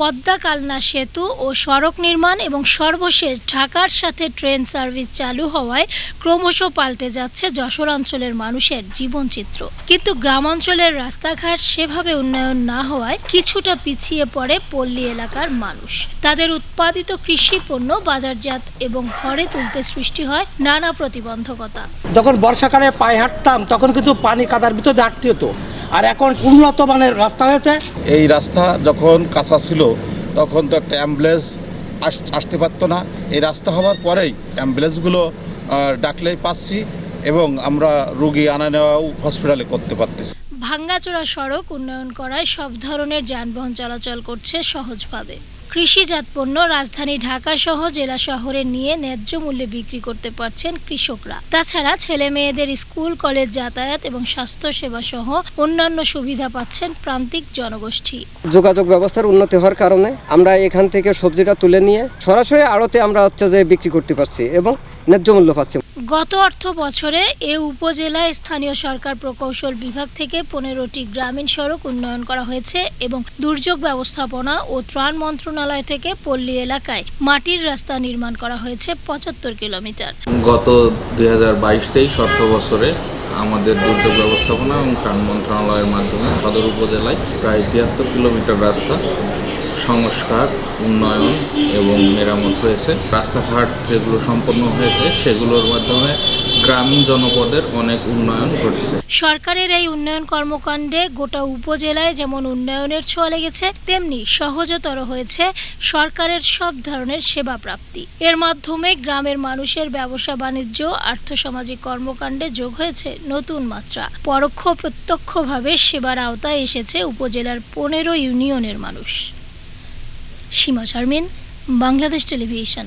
পদ্মা কালনা সেতু ও সড়ক নির্মাণ এবং সর্বশেষ ঢাকার সাথে ট্রেন সার্ভিস চালু হওয়ায় ক্রমশ পাল্টে যাচ্ছে যশোর অঞ্চলের মানুষের জীবনচিত্র। কিন্তু গ্রামাঞ্চলের রাস্তাঘাট সেভাবে উন্নয়ন না হওয়ায় কিছুটা পিছিয়ে পড়ে পল্লী এলাকার মানুষ। তাদের উৎপাদিত কৃষি পণ্য বাজারজাত এবং ঘরে তুলতে সৃষ্টি হয় নানা প্রতিবন্ধকতা। যখন বর্ষাকালে পায়ে হাঁটতাম, তখন কিন্তু পানি কাদার ভিতরে হাঁটতে হতো। আর এখন উন্নত মানের রাস্তা হয়েছে। এই রাস্তা যখন কাঁচা ছিল তখন তো একটা অ্যাম্বুলেন্স আস- আসতে পারতো না। এই রাস্তা হওয়ার পরেই অ্যাম্বুলেন্সগুলো ডাকলেই পাচ্ছি এবং আমরা রুগী আনা নেওয়াও হসপিটালে করতে পারতেছি। ভাঙ্গাচোরা সড়ক উন্নয়ন করায় সব ধরনের যানবাহন চলাচল করছে সহজভাবে। কৃষিজাত পণ্য রাজধানী ঢাকা সহ জেলা শহরে নিয়ে ন্যায্য মূল্যে বিক্রি করতে পারছেন কৃষকরা। তাছাড়া ছেলে মেয়েদের স্কুল, কলেজ যাতায়াত এবং স্বাস্থ্যসেবা সহ অন্যান্য সুবিধা পাচ্ছেন প্রান্তিক জনগোষ্ঠী। যোগাযোগ ব্যবস্থার উন্নতি হওয়ার কারণে আমরা এখান থেকে সবজিটা তুলে নিয়ে সরাসরি আড়তে আমরা হচ্ছে যে বিক্রি করতে পারছি এবং ন্যায্য মূল্য পাচ্ছি। গত অর্থ বছরে এ উপজেলায় স্থানীয় সরকার প্রকৌশল বিভাগ থেকে পনেরোটি গ্রামীণ সড়ক উন্নয়ন করা হয়েছে এবং দুর্যোগ ব্যবস্থাপনা ও ত্রাণ মন্ত্রণালয় থেকে পল্লী এলাকায় মাটির রাস্তা নির্মাণ করা হয়েছে পঁচাত্তর কিলোমিটার। গত দুই হাজার বাইশ তেইশ অর্থ বছরে আমাদের দুর্যোগ ব্যবস্থাপনা এবং ত্রাণ মন্ত্রণালয়ের মাধ্যমে সদর উপজেলায় প্রায় তিয়াত্তর কিলোমিটার রাস্তা সংস্কার, উন্নয়ন এবং মেরামত হয়েছে। রাস্তাঘাট যেগুলো সম্পন্ন হয়েছে, সেগুলোর মাধ্যমে গ্রামীণ জনপদের অনেক উন্নয়ন ঘটেছে। সরকারের এই উন্নয়ন কর্মকাণ্ডে গোটা উপজেলায় যেমন উন্নয়নের ছোঁয়া লেগেছে, তেমনি সহজতর হয়েছে সরকারের সব ধরনের সেবা প্রাপ্তি। এর মাধ্যমে গ্রামের মানুষের ব্যবসা, বাণিজ্য, আর্থসামাজিক কর্মকাণ্ডে যোগ হয়েছে নতুন মাত্রা। পরোক্ষ প্রত্যক্ষভাবে সেবার আওতায় এসেছে উপজেলার পনেরো ইউনিয়নের মানুষ। সীমা শারমিন বাংলাদেশ টেলিভিশন।